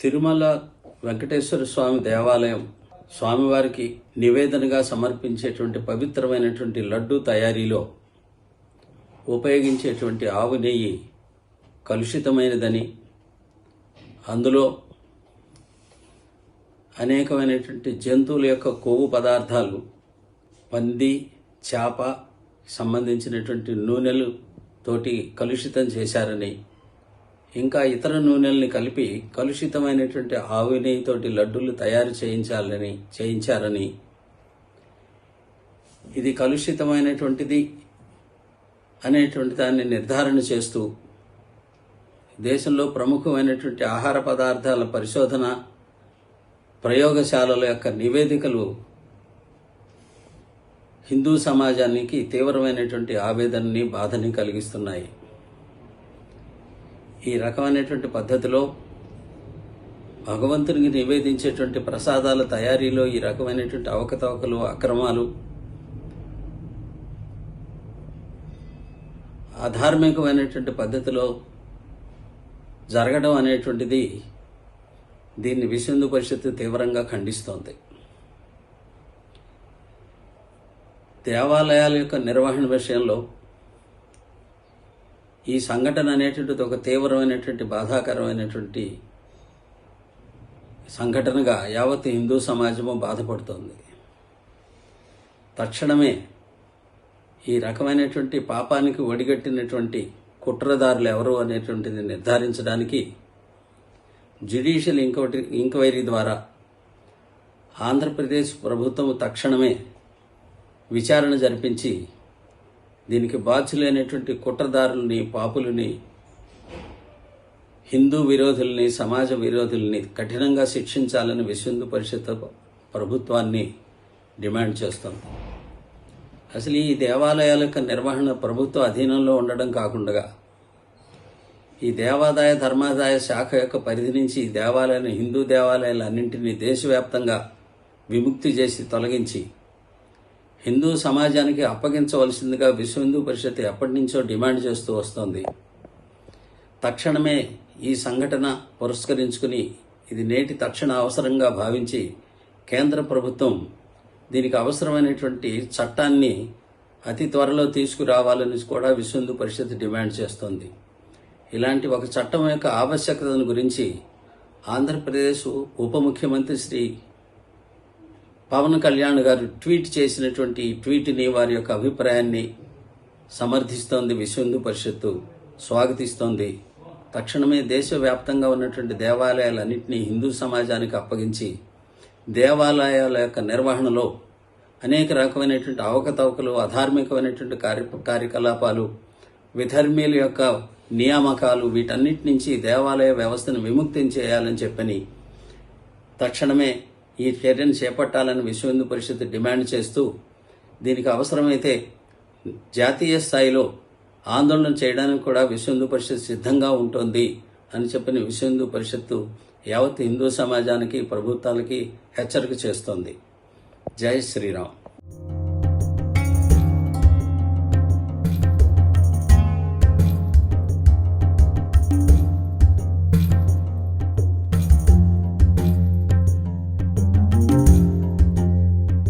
తిరుమల వెంకటేశ్వర స్వామి దేవాలయం స్వామివారికి నివేదనగా సమర్పించేటువంటి పవిత్రమైనటువంటి లడ్డు తయారీలో ఉపయోగించేటువంటి ఆవు నెయ్యి కలుషితమైనదని అందులో అనేకమైనటువంటి జంతువుల యొక్క కొవ్వు పదార్థాలు పంది చేప సంబంధించినటువంటి నూనెలు తోటి కలుషితం చేశారని ఇంకా ఇతర నూనెల్ని కలిపి కలుషితమైనటువంటి ఆవు నెయ్యితోటి లడ్డూలు తయారు చేయించాలని చేయించారని. ఇది కలుషితమైనటువంటిది అనేటువంటి దాన్ని నిర్ధారణ చేస్తూ దేశంలో ప్రముఖమైనటువంటి ఆహార పదార్థాల పరిశోధన ప్రయోగశాలల యొక్క నివేదికలు హిందూ సమాజానికి తీవ్రమైనటువంటి ఆవేదనని బాధని కలిగిస్తున్నాయి. ఈ రకమైనటువంటి పద్ధతిలో భగవంతునికి నివేదించేటువంటి ప్రసాదాల తయారీలో ఈ రకమైనటువంటి అవకతవకలు అక్రమాలు అధార్మికమైనటువంటి పద్ధతిలో జరగడం అనేటువంటిది దీన్ని విశ్వందు పరిషత్తు తీవ్రంగా ఖండిస్తోంది. దేవాలయాల యొక్క నిర్వహణ విషయంలో ఈ సంఘటన అనేటువంటిది ఒక తీవ్రమైనటువంటి బాధాకరమైనటువంటి సంఘటనగా యావత్ హిందూ సమాజము బాధపడుతోంది. తక్షణమే ఈ రకమైనటువంటి పాపానికి ఒడిగట్టినటువంటి కుట్రదారులు ఎవరు అనేటువంటిది నిర్ధారించడానికి జ్యుడిషియల్ ఇంక్వటి ఇంక్వైరీ ద్వారా ఆంధ్రప్రదేశ్ ప్రభుత్వం తక్షణమే విచారణ జరిపించి దీనికి బాధ్యులైనటువంటి కుట్రదారుల్ని పాపులని హిందూ విరోధుల్ని సమాజ విరోధుల్ని కఠినంగా శిక్షించాలని విశ్వందు పరిషత్ ప్రభుత్వాన్ని డిమాండ్ చేస్తుంది అసలు ఈ దేవాలయాల యొక్క నిర్వహణ ప్రభుత్వ అధీనంలో ఉండడం కాకుండా ఈ దేవాదాయ ధర్మాదాయ శాఖ యొక్క పరిధి నుంచి ఈ దేవాలయాన్ని హిందూ దేవాలయాలన్నింటినీ దేశవ్యాప్తంగా విముక్తి చేసి తొలగించి హిందూ సమాజానికి అప్పగించవలసిందిగా విశ్వ హిందూ పరిషత్ ఎప్పటి నుంచో డిమాండ్ చేస్తూ వస్తోంది. తక్షణమే ఈ సంఘటన పురస్కరించుకుని ఇది నేటి తక్షణ అవసరంగా భావించి కేంద్ర ప్రభుత్వం దీనికి అవసరమైనటువంటి చట్టాన్ని అతి త్వరలో తీసుకురావాలని కూడా విశ్వ హిందూ పరిషత్ డిమాండ్ చేస్తోంది. ఇలాంటి ఒక చట్టం యొక్క ఆవశ్యకతను గురించి ఆంధ్రప్రదేశ్ ఉప ముఖ్యమంత్రి శ్రీ పవన్ కళ్యాణ్ గారు ట్వీట్ చేసినటువంటి ట్వీట్ని వారి యొక్క అభిప్రాయాన్ని సమర్థిస్తోంది విశ్వందు పరిషత్తు స్వాగతిస్తోంది. తక్షణమే దేశవ్యాప్తంగా ఉన్నటువంటి దేవాలయాలన్నింటినీ హిందూ సమాజానికి అప్పగించి దేవాలయాల యొక్క నిర్వహణలో అనేక రకమైనటువంటి అవకతవకలు అధార్మికమైనటువంటి కార్య కార్యకలాపాలు విధర్మీల యొక్క నియామకాలు వీటన్నిటి నుంచి దేవాలయ వ్యవస్థను విముక్తం చేయాలని చెప్పని తక్షణమే ఈ చర్యను చేపట్టాలని విశ్వ హిందూ పరిషత్ డిమాండ్ చేస్తూ దీనికి అవసరమైతే జాతీయ స్థాయిలో ఆందోళన చేయడానికి కూడా విశ్వ హిందూ పరిషత్ సిద్ధంగా ఉంటుంది అని చెప్పిన విశ్వ హిందూ పరిషత్తు యావత్ హిందూ సమాజానికి ప్రభుత్వాలకి హెచ్చరిక చేస్తోంది. జై శ్రీరామ్.